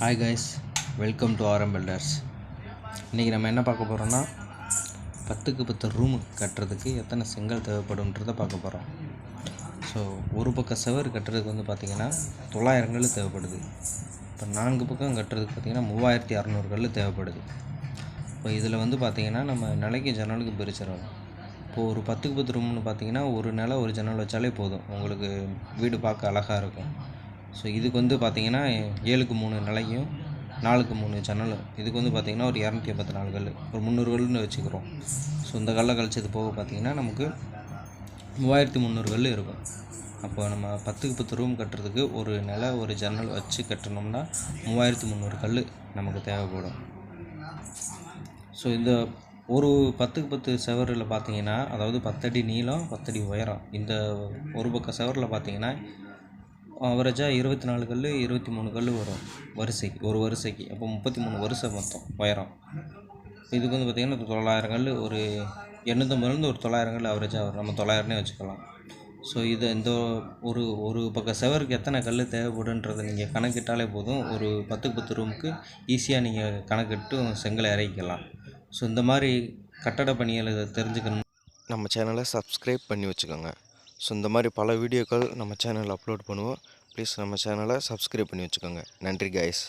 Hi guys welcome to Aram builders இன்றைக்கி நம்ம என்ன பார்க்க போகிறோம்னா பத்துக்கு பத்து ரூம் கட்டுறதுக்கு எத்தனை செங்கல் தேவைப்படும்ன்றதை பார்க்க போகிறோம் ஸோ ஒரு பக்கம் செவர் கட்டுறதுக்கு வந்து பார்த்திங்கன்னா தொள்ளாயிரம் கல் தேவைப்படுது. இப்போ நான்கு பக்கம் கட்டுறதுக்கு பார்த்திங்கன்னா மூவாயிரத்தி அறநூறு கல் தேவைப்படுது. இப்போ இதில் வந்து பார்த்திங்கன்னா நம்ம நிலைக்கு ஜன்னலுக்கு பிரிச்சிடணும் இப்போ ஒரு பத்துக்கு பத்து ரூம்னு பார்த்தீங்கன்னா ஒரு நிலை ஒரு ஜன்னல் வச்சாலே போதும். உங்களுக்கு வீடு பார்க்க அழகாக இருக்கும். ஸோ இதுக்கு வந்து பார்த்திங்கன்னா ஏழுக்கு மூணு நிலையும் நாலுக்கு மூணு ஜன்னலும் இதுக்கு வந்து பார்த்திங்கன்னா ஒரு இரநூத்தி ஐம்பத்தி நாலு கல் ஒரு முந்நூறு கல்லுன்னு வச்சுக்கிறோம். ஸோ இந்த கல்லை கழிச்சது போக பார்த்தீங்கன்னா நமக்கு மூவாயிரத்தி முந்நூறு கல் இருக்கும். அப்போ நம்ம பத்துக்கு பத்து ரூம் கட்டுறதுக்கு ஒரு நிலை ஒரு ஜன்னல் வச்சு கட்டணும்னா மூவாயிரத்தி முந்நூறு கல் நமக்கு தேவைப்படும். ஸோ இந்த ஒரு பத்துக்கு பத்து செவரில் பார்த்தீங்கன்னா அதாவது பத்தடி நீளம் பத்தடி உயரம் இந்த ஒரு பக்கம் செவரில் பார்த்தீங்கன்னா அவரேஜாக இருபத்தி நாலு கல் இருபத்தி மூணு கல் வரும் வரிசைக்கு ஒரு வரிசைக்கு. அப்போ முப்பத்தி மூணு வருஷம் மொத்தம் உயரம். இதுக்கு வந்து பார்த்திங்கன்னா தொள்ளாயிரம் கல் ஒரு எண்ணூற்றம்பதுலேருந்து ஒரு தொள்ளாயிரம் கல் அவரேஜாக வரும். நம்ம தொள்ளாயிரம்னே வச்சுக்கலாம். ஸோ இது இந்த ஒரு ஒரு பக்கம் செவருக்கு எத்தனை கல் தேவைப்படுன்றதை நீங்கள் கணக்கிட்டாலே போதும். ஒரு பத்துக்கு பத்து ரூமுக்கு ஈஸியாக நீங்கள் கணக்கிட்டு செங்கலை இறக்கிக்கலாம். ஸோ இந்த மாதிரி கட்டட பணிகளை தெரிஞ்சுக்கணும். நம்ம சேனலை சப்ஸ்கிரைப் பண்ணி வச்சுக்கோங்க. ஸோ இந்த மாதிரி பல வீடியோக்கள் நம்ம சேனலில் அப்லோட் பண்ணுவோம். ப்ளீஸ் நம்ம சேனலை சப்ஸ்கிரைப் பண்ணி வச்சுக்கோங்க. நன்றி கைஸ்